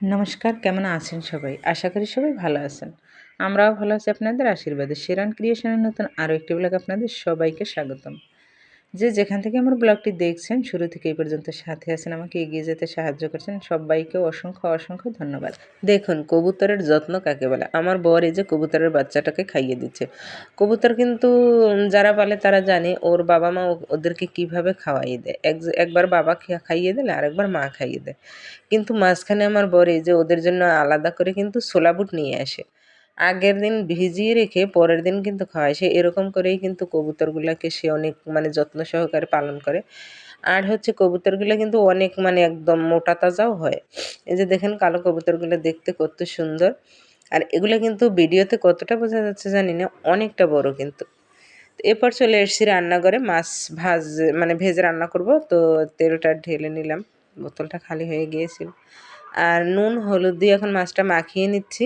নমস্কার, কেমন আছেন সবাই? আশা করি সবাই ভালো আছেন। আমরাও ভালো আছি আপনাদের আশীর্বাদে। সেরান ক্রিয়েশনের নতুন আরও একটি ব্লগ আপনাদের সবাইকে স্বাগতম। যে যেখান থেকে আমার ব্লগটি দেখছেন, শুরু থেকে এই পর্যন্ত সাথে আছেন, আমাকে এগিয়ে যেতে সাহায্য করছেন সবাইকে অসংখ্য অসংখ্য ধন্যবাদ। দেখুন, কবুতরের যত্ন কাকে বলে? আমার বর এই যে কবুতরের বাচ্চাটাকে খাইয়ে দিচ্ছে। কবুতর কিন্তু যারা পালে তারা জানে, ওর বাবা মা ওদেরকে কীভাবে খাওয়াইয়ে দেয়। এক একবার বাবা খাইয়ে দিলে আরেকবার মা খাইয়ে দেয়। কিন্তু মাঝখানে আমার বর এই যে ওদের জন্য আলাদা করে কিন্তু ছোলা বুট নিয়ে আসে। আগের দিন ভিজিয়ে রেখে পরের দিন কিন্তু খাওয়ায়। সে এরকম করেই কিন্তু কবুতরগুলোকে সে অনেক মানে যত্ন সহকারে পালন করে। আর হচ্ছে কবুতরগুলো কিন্তু অনেক মানে একদম মোটা তাজাও হয়। এই যে দেখেন কালো কবুতরগুলো দেখতে কত সুন্দর। আর এগুলো কিন্তু ভিডিওতে কতটা বোঝা যাচ্ছে জানি না, অনেকটা বড় কিন্তু। এরপর চলে এসেছি রান্নাঘরে, মাছ ভাজ মানে ভেজে রান্না করব। তো তেলটা ঢেলে নিলাম, বোতলটা খালি হয়ে গিয়েছিল। আর নুন, হলুদ দিয়ে এখন মাছটা মাখিয়ে নিচ্ছি।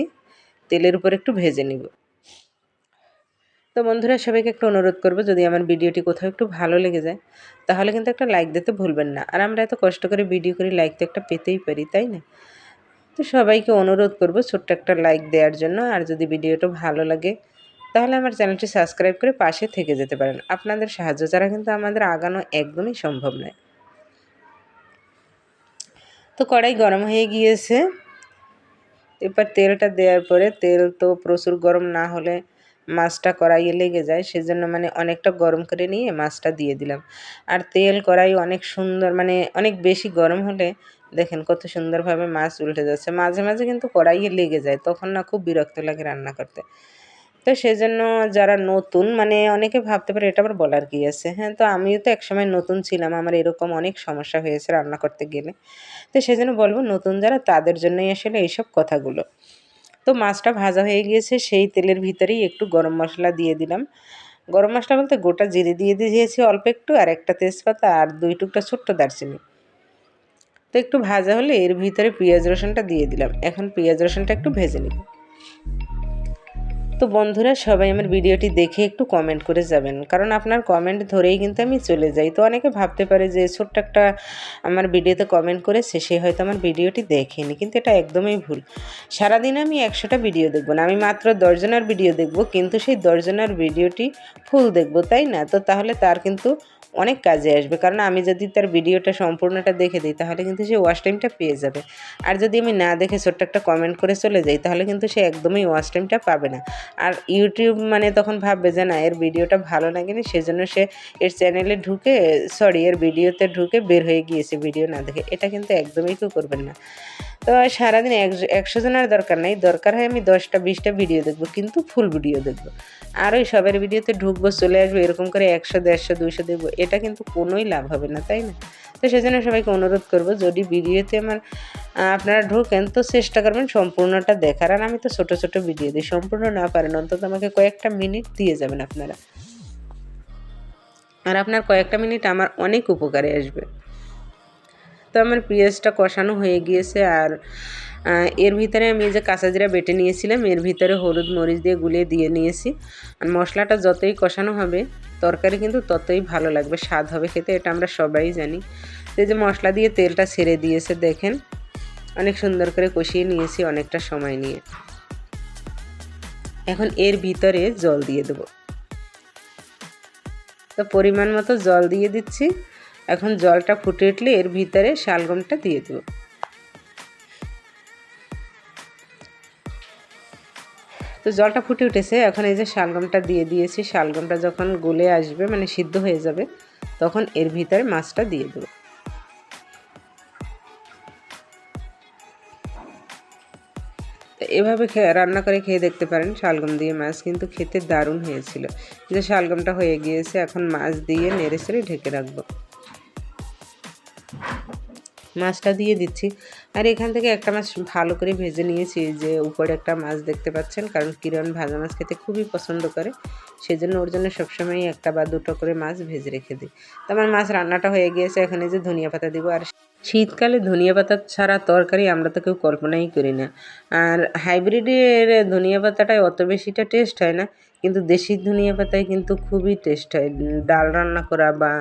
তেলের উপর একটু ভেজে নিব। তো বন্ধুরা, সবাইকে একটু অনুরোধ করব, যদি আমার ভিডিওটি কোথাও একটু ভালো লেগে যায়, তাহলে কিন্তু একটা লাইক দিতে ভুলবেন না। আর আমরা এত কষ্ট করে ভিডিও করি, লাইক তো একটা পেতেই পারি, তাই না? তো সবাইকে অনুরোধ করব ছোট্ট একটা লাইক দেওয়ার জন্য। আর যদি ভিডিওটা ভালো লাগে, তাহলে আমার চ্যানেলটি সাবস্ক্রাইব করে পাশে থেকে যেতে পারেন। আপনাদের সাহায্য ছাড়া কিন্তু আমাদের আগানো একদমই সম্ভব নয়। তো কড়াই গরম হয়ে গিয়েছে। এবার তেলটা দেওয়ার পরে তেল তো প্রচুর গরম না হলে মাছটা কড়াইয়ে লেগে যায়, সেজন্য মানে অনেকটা গরম করে নিয়ে মাছটা দিয়ে দিলাম। আর তেল কড়াই অনেক সুন্দর মানে অনেক বেশি গরম হলে দেখেন কত সুন্দরভাবে মাছ উল্টে যাচ্ছে। মাঝে মাঝে কিন্তু কড়াইয়ে লেগে যায়, তখন না খুব বিরক্ত লাগে রান্না করতে। তো সেজন্য যারা নতুন মানে অনেকে ভাবতে পারে এটা আবার বলার কি আছে? হ্যাঁ তো আমিও তো একসময় নতুন ছিলাম। আমার এরকম অনেক সমস্যা হয়েছে রান্না করতে গেলে। তো সেজন্য বলব নতুন যারা, তাদের জন্যই আসলে এইসব কথাগুলো। তো মাছটা ভাজা হয়ে গিয়েছে, সেই তেলের ভিতরেই একটু গরম মশলা দিয়ে দিলাম। গরম মশলা বলতে গোটা জিরে দিয়ে দিয়েছি অল্প একটু আর একটা তেজপাতা আর দুই টুকটা ছোট্ট দারচিনি। তো একটু ভাজা হলে এর ভিতরে পেঁয়াজ রসুনটা দিয়ে দিলাম। এখন পেঁয়াজ রসুনটা একটু ভেজে নিব। তো বন্ধুরা সবাই আমার ভিডিওটি দেখে একটু কমেন্ট করে যাবেন। কারণ আপনার কমেন্ট ধরেই কিন্তু আমি চলে যাই। তো অনেকে ভাবতে পারে যে ছোট্ট একটা আমার ভিডিওতে কমেন্ট করেছে, সে হয়তো আমার ভিডিওটি দেখেনি। কিন্তু এটা একদমই ভুল। সারাদিন আমি একশোটা ভিডিও দেখব না। আমি মাত্র দশজনের ভিডিও দেখব, কিন্তু সেই দশজনের ভিডিওটি ফুল দেখব, তাই না? তো তাহলে তার কিন্তু অনেক কাজে আসবে। কারণ আমি যদি তার ভিডিওটা সম্পূর্ণটা দেখে দিই, তাহলে কিন্তু সে ওয়াশ টাইমটা পেয়ে যাবে। আর যদি আমি না দেখে ছোট্ট একটা কমেন্ট করে চলে যাই, তাহলে কিন্তু সে একদমই ওয়াশ টাইমটা পাবে না। আর ইউটিউব মানে তখন ভাববে যে, না, এর ভিডিওটা ভালো লাগেনি, সেজন্য সে এর চ্যানেলে ঢুকে সরি এর ভিডিওতে ঢুকে বের হয়ে গিয়েছে ভিডিও না দেখে। এটা কিন্তু একদমই কেউ করবেন না। তো সারাদিন একশো জনের দরকার নেই। দরকার হয় আমি দশটা, বিশটা ভিডিও দেখব, কিন্তু ফুল ভিডিও দেখব। আর ওই সবের ভিডিওতে ঢুকবো, চলে আসব, এরকম করে একশো, দেড়শো, দুইশো দেখব। এটা কিন্তু কোনোই লাভ হবে না, তাই না? তো সেজন্য সবাইকে অনুরোধ করব, যদি ভিডিওতে আমার আপনারা ঢোকেন, তো চেষ্টা করবেন সম্পূর্ণটা দেখার। আর আমি তো ছোটো ছোটো ভিডিও দিই, সম্পূর্ণ না পারেন, অন্তত আমাকে কয়েকটা মিনিট দিয়ে যাবেন আপনারা। আর আপনার কয়েকটা মিনিট আমার অনেক উপকারে আসবে। তো আমার পেঁয়াজটা কষানো হয়ে গিয়েছে, আর এর ভিতরে আমি যে কাঁচা জিরা বেটে নিয়েছিলাম, এর ভিতরে হলুদ মরিচ দিয়ে গুলিয়ে দিয়ে নিয়েছি। আর মশলাটা যতই কষানো হবে, তরকারি কিন্তু ততই ভালো লাগবে, স্বাদ হবে খেতে, এটা আমরা সবাই জানি। তো যে মশলা দিয়ে তেলটা ছেড়ে দিয়েছে, দেখেন। অনেক সুন্দর করে কষিয়ে নিয়েছি অনেকটা সময় নিয়ে। এখন এর ভিতরে জল দিয়ে দেব। তো পরিমাণ মতো জল দিয়ে দিচ্ছি। এখন জলটা ফুটে উঠলে এর ভিতরে শালগমটা দিয়ে দেবো। তো জলটা ফুটে উঠেছে, এখন এই যে শালগমটা দিয়ে দিয়েছি, শালগমটা যখন গলে আসবে মানে সিদ্ধ হয়ে যাবে, তখন এর ভিতরে মাছটা দিয়ে দেবো। এভাবে রান্না করে খেয়ে দেখতে পারেন, শালগম দিয়ে মাছ কিন্তু খেতে দারুণ হয়েছিল। যে শালগমটা হয়ে গিয়েছে, এখন মাছ দিয়ে নেড়ে চেড়ে ঢেকে রাখব। মাছটা দিয়ে দিচ্ছি। আর এখান থেকে একটা মাছ ভালো করে ভেজে নিয়েছি যে উপরে একটা মাছ দেখতে পাচ্ছেন, কারণ কিরণ ভাজা মাছ খেতে খুবই পছন্দ করে, সেজন্য ওর জন্য সবসময় একটা বা দুটো করে মাছ ভেজে রেখে দিই। তো আমার মাছ রান্নাটা হয়ে গিয়েছে, এখানে যে ধনিয়া পাতা দিব আর শীতকালে ধনিয়া পাতা ছাড়া তরকারি আমরা তো কেউ কল্পনাই করি না। আর হাইব্রিডের ধনিয়া পাতাটায় অত বেশিটা টেস্ট হয় না, কিন্তু দেশি ধনিয়া পাতায় কিন্তু খুবই টেস্ট হয়। ডাল রান্না করা বা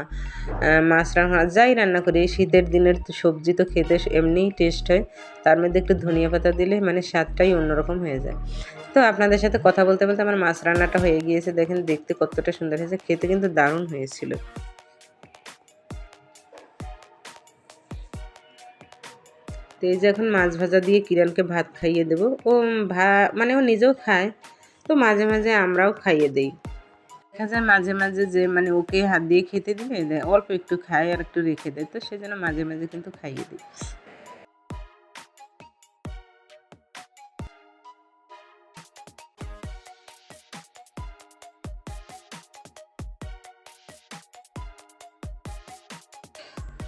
মাছ রান্না যাই রান্না করি শীতের দিনের সবজি তো খেতে এমনিই টেস্ট হয়। তার মধ্যে একটু ধনিয়া পাতা দিলে মানে স্বাদটাই অন্যরকম হয়ে যায়। তো আপনাদের সাথে কথা বলতে বলতে আমার মাছ রান্নাটা হয়ে গিয়েছে। দেখেন দেখতে কতটা সুন্দর হয়েছে, খেতে কিন্তু দারুণ হয়েছিল। তো এই যে এখন মাছ ভাজা দিয়ে কিরণকে ভাত খাইয়ে দেবো। ও ভা মানে ও নিজেও খায়, তো মাঝে মাঝে আমরাও খাইয়ে দিই। দেখা যায় মাঝে মাঝে যে মানে ওকে হাত দিয়ে খেতে দিলে, অল্প একটু খায় আর একটু রেখে দেয়, তো সেজন্য মাঝে মাঝে কিন্তু খাইয়ে দিই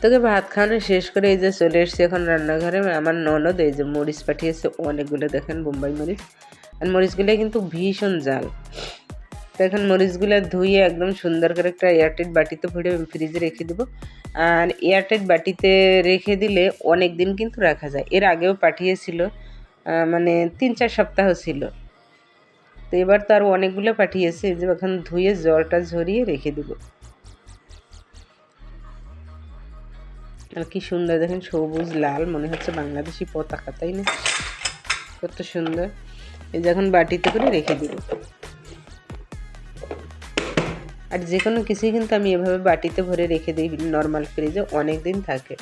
তোকে ভাত খাওয়ানো শেষ করে এই যে চলে এসেছি এখন রান্নাঘরে। আমার ননদ এই যে মরিচ পাঠিয়েছে, অনেকগুলো দেখেন বোম্বাই মরিচ। আর মরিচগুলো কিন্তু ভীষণ জাল। তো এখন মরিচগুলো ধুয়ে একদম সুন্দর করে একটা এয়ারটাইট বাটিতে ভরে ফ্রিজে রেখে দেবো। আর এয়ারটাইট বাটিতে রেখে দিলে অনেক দিন কিন্তু রাখা যায়। এর আগেও পাঠিয়েছিল মানে তিন চার সপ্তাহ ছিল। তো এবার তো আরও অনেকগুলো পাঠিয়েছে যে এখন ধুয়ে জলটা ঝরিয়ে রেখে দেবো। আর কি সুন্দর, দেখেন সবুজ, লাল, মনে হচ্ছে বাংলাদেশি পতাকা, তাই না? কত সুন্দর। এই যে এখন বাটিতে করে রেখে দিব। আর যে কোনো কিছুই কিন্তু আমি এভাবে বাটিতে ভরে রেখে দিই নর্মাল ফ্রিজে অনেক দিন থাকে।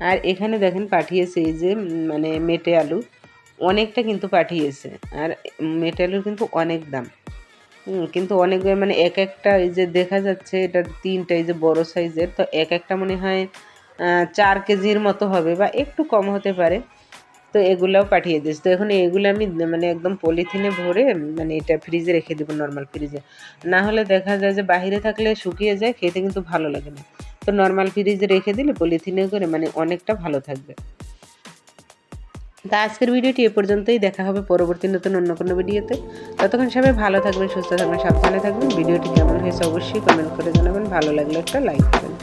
আর এখানে দেখেন পাঠিয়েছে এই যে মানে মেটে আলু। অনেকটা কিন্তু পাঠিয়েছে। আর মেটে আলুর কিন্তু অনেক দাম। কিন্তু অনেক মানে এক একটা এই যে দেখা যাচ্ছে এটা তিনটা, এই যে বড় সাইজের, তো এক একটা মনে হয় চার কেজির মতো হবে বা একটু কম হতে পারে। তো এগুলাও পাঠিয়ে দিস তো এখন এগুলো আমি মানে একদম পলিথিনে ভরে মানে এটা ফ্রিজে রেখে দেবো নর্মাল ফ্রিজে না হলে দেখা যায় যে বাইরে থাকলে শুকিয়ে যায়, খেতে কিন্তু ভালো লাগে না। তো নর্মাল ফ্রিজে রেখে দিলে পলিথিনে করে মানে অনেকটা ভালো থাকবে। তা আজকের ভিডিওটি এ পর্যন্তই। দেখা হবে পরবর্তী নতুন অন্য কোনো ভিডিওতে। ততক্ষণ সবাই ভালো থাকবেন, সুস্থ থাকবেন, সাবধানে থাকবেন। ভিডিওটি কেমন হয়েছে অবশ্যই কমেন্ট করে জানাবেন। ভালো লাগলে একটা লাইক করবেন।